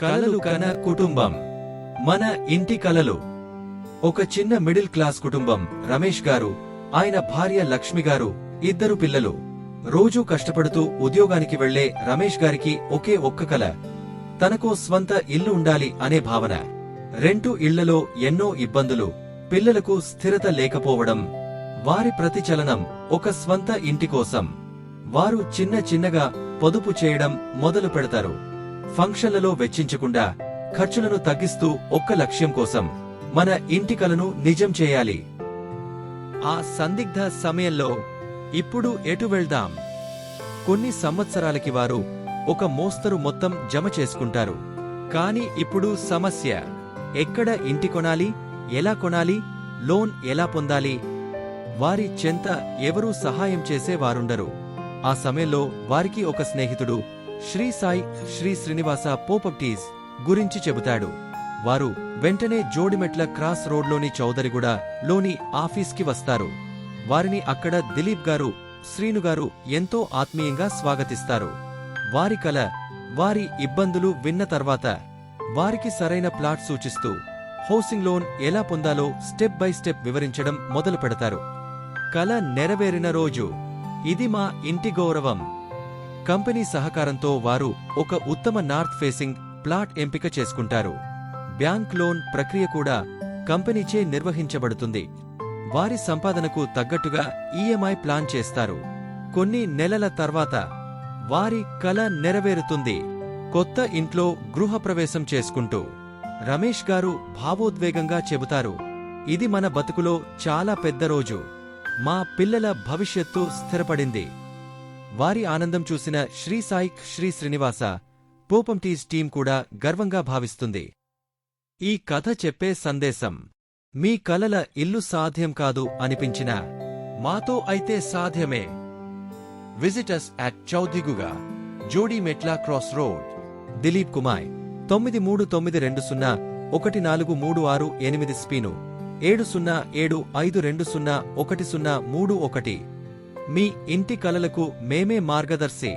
కలలు కన కుటుంబం. మన ఇంటి కలలు. ఒక చిన్న మిడిల్ క్లాస్ కుటుంబం. రమేష్ గారు ఆయన భార్య లక్ష్మి గారు ఇద్దరు పిల్లలు. రోజూ కష్టపడుతూ ఉద్యోగానికి వెళ్ళే రమేష్ గారికి ఒకే ఒక్క కల. తనకో స్వంత ఇల్లు ఉండాలి అనే భావన. రెంటు ఇళ్ళలో ఎన్నో ఇబ్బందులు. పిల్లలకు స్థిరత లేకపోవడం. వారి ప్రతిచలనం ఒక స్వంత ఇంటి కోసం. వారు చిన్న చిన్నగా పొదుపు చేయడం మొదలు పెడతారు. ఫంక్షన్లలో వెచ్చించకుండా ఖర్చులను తగ్గిస్తూ ఒక్క లక్ష్యం కోసం మన ఇంటి కలను నిజం చేయాలి. ఆ సందిగ్ధ సమయంలో ఇప్పుడు ఎటు వెళ్దాం? కొన్ని సంవత్సరాలకి వారు ఒక మోస్తరు మొత్తం జమ చేసుకుంటారు. కాని ఇప్పుడు సమస్య ఎక్కడ ఇంటి కొనాలి ఎలా కొనాలి లోన్ ఎలా పొందాలి వారి చెంత ఎవరూ సహాయం చేసే వారుండరు. ఆ సమయంలో వారికి ఒక స్నేహితుడు శ్రీ సాయి శ్రీ శ్రీనివాస పోపప్టీస్ గురించి చెబుతాడు. వారు వెంటనే జోడిమెట్ల క్రాస్ రోడ్లోని చౌదరిగూడ లోని ఆఫీస్కి వస్తారు. వారిని అక్కడ దిలీప్ గారు శ్రీనుగారు ఎంతో ఆత్మీయంగా స్వాగతిస్తారు. వారి కల వారి ఇబ్బందులు విన్న తర్వాత వారికి సరైన ప్లాట్ సూచిస్తూ హౌసింగ్ లోన్ ఎలా పొందాలో స్టెప్ బై స్టెప్ వివరించడం మొదలు పెడతారు కల నెరవేరిన రోజు. ఇది మా ఇంటి గౌరవం. కంపెనీ సహకారంతో వారు ఒక ఉత్తమ నార్త్ ఫేసింగ్ ప్లాట్ ఎంపిక చేసుకుంటారు. బ్యాంక్ లోన్ ప్రక్రియ కూడా కంపెనీచే నిర్వహించబడుతుంది. వారి సంపాదనకు తగ్గట్టుగా ఈఎంఐ ప్లాన్ చేస్తారు. కొన్ని నెలల తర్వాత వారి కల నెరవేరుతుంది. కొత్త ఇంట్లో గృహప్రవేశం చేసుకుంటూ రమేష్ గారు భావోద్వేగంగా చెబుతారు ఇది మన బతుకులో చాలా పెద్ద రోజు. మా పిల్లల భవిష్యత్తు స్థిరపడింది. వారి ఆనందం చూసిన శ్రీ సాయి శ్రీ శ్రీనివాస పోపంటీస్ టీం కూడా గర్వంగా భావిస్తుంది. ఈ కథ చెప్పే సందేశం మీ కలల ఇల్లు సాధ్యం కాదు అనిపించినా మాతో అయితే సాధ్యమే. విజిటర్స్ అట్ చౌదిగుగా జోడీ మెట్లా క్రాస్ రోడ్. దిలీప్ కుమార్ తొమ్మిది మూడు తొమ్మిది రెండు సున్నా ఒకటి నాలుగు మూడు ఆరు ఎనిమిది స్పీను ఏడు సున్నా ఏడు ఐదు రెండు సున్నా ఒకటి సున్నా మూడు ఒకటి. మీ ఇంటి కలలకు మేమే మార్గదర్శి.